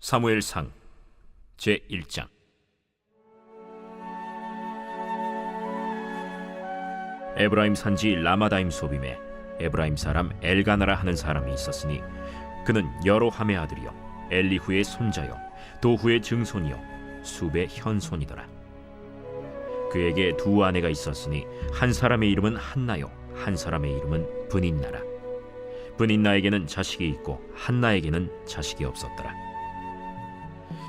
사무엘상 제 1장. 에브라임 산지 라마다임 소빔에 에브라임 사람 엘가나라 하는 사람이 있었으니 그는 여로함의 아들이요 엘리후의 손자요 도후의 증손이요 수베 현손이더라. 그에게 두 아내가 있었으니 한 사람의 이름은 한나요 한 사람의 이름은 분인나라. 분인나에게는 자식이 있고 한나에게는 자식이 없었더라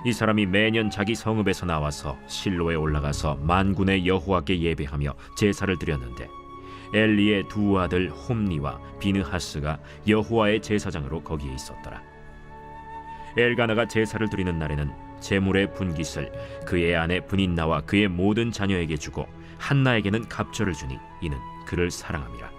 이 사람이 매년 자기 성읍에서 나와서 실로에 올라가서 만군의 여호와께 예배하며 제사를 드렸는데 엘리의 두 아들 홈니와 비느하스가 여호와의 제사장으로 거기에 있었더라. 엘가나가 제사를 드리는 날에는 제물의 분깃을 그의 아내 분인나와 그의 모든 자녀에게 주고 한나에게는 갑절을 주니 이는 그를 사랑함이라.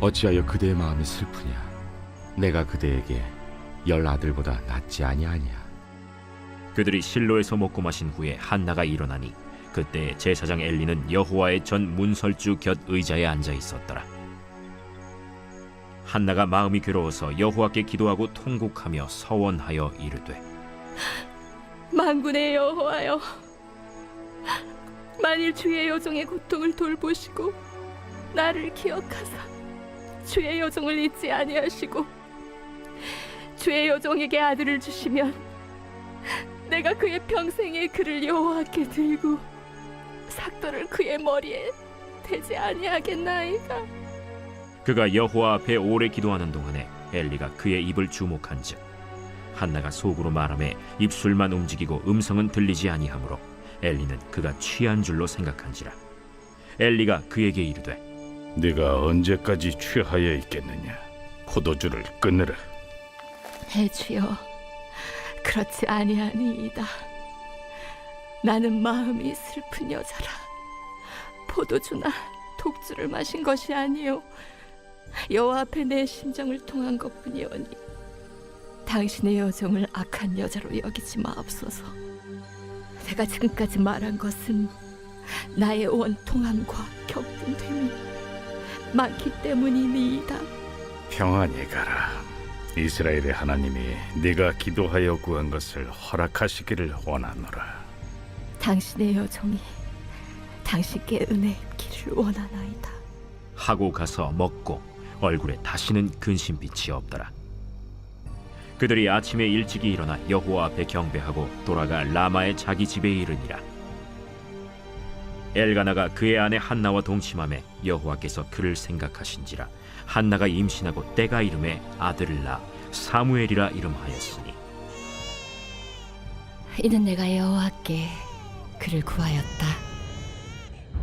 어찌하여 그대의 마음이 슬프냐 내가 그대에게 열 아들보다 낫지 아니하냐 그들이 실로에서 먹고 마신 후에 한나가 일어나니 그때 제사장 엘리는 여호와의 전 문설주 곁 의자에 앉아 있었더라. 한나가 마음이 괴로워서 여호와께 기도하고 통곡하며 서원하여 이르되 만군의 여호와여 만일 주의 여종의 고통을 돌보시고 나를 기억하사 주의 여종을 잊지 아니하시고 주의 여종에게 아들을 주시면 내가 그의 평생에 그를 여호와께 들고 삭도를 그의 머리에 대지 아니하겠나이까? 그가 여호와 앞에 오래 기도하는 동안에 엘리가 그의 입을 주목한즉 한나가 속으로 말하며 입술만 움직이고 음성은 들리지 아니하므로 엘리는 그가 취한 줄로 생각한지라. 엘리가 그에게 이르되 네가 언제까지 취하여 있겠느냐? 포도주를 끊으라. 해주여. 그렇지 아니하니이다. 나는 마음이 슬픈 여자라. 포도주나 독주를 마신 것이 아니요 여호와 앞에 내 심정을 통한 것뿐이오니 당신의 여정을 악한 여자로 여기지 마옵소서. 내가 지금까지 말한 것은 나의 원통함과 격분됨이 많기 때문이니이다 평안히 가라. 이스라엘의 하나님이 네가 기도하여 구한 것을 허락하시기를 원하노라. 당신의 여종이 당신께 은혜 입기를 원하나이다. 하고 가서 먹고 얼굴에 다시는 근심빛이 없더라. 그들이 아침에 일찍이 일어나 여호와 앞에 경배하고 돌아가 라마의 자기 집에 이르니라. 엘가나가 그의 아내 한나와 동침함에 여호와께서 그를 생각하신지라 한나가 임신하고 때가 이름에 아들을 낳아 사무엘이라 이름하였으니 이는 내가 여호와께 그를 구하였다.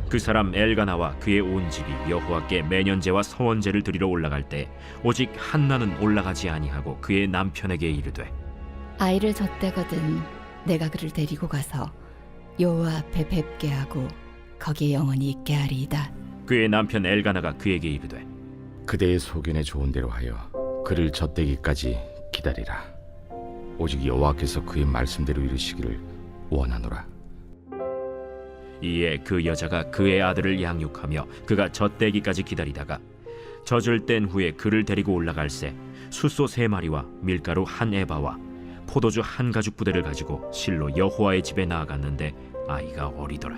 그 사람 엘가나와 그의 온 집이 여호와께 매년제와 서원제를 드리러 올라갈 때 오직 한나는 올라가지 아니하고 그의 남편에게 이르되 아이를 젖대거든 내가 그를 데리고 가서 여호와 앞에 뵙게 하고 거기에 영원히 있게 하리이다. 그의 남편 엘가나가 그에게 이르되 그대의 소견에 좋은 대로 하여 그를 젖대기까지 기다리라 오직 여호와께서 그의 말씀대로 이루시기를 원하노라 이에 그 여자가 그의 아들을 양육하며 그가 젖대기까지 기다리다가 젖을 뗀 후에 그를 데리고 올라갈새 숫소 세 마리와 밀가루 한 에바와 포도주 한 가죽 부대를 가지고 실로 여호와의 집에 나아갔는데 아이가 어리더라.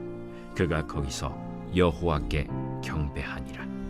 그가 거기서 여호와께 경배하니라.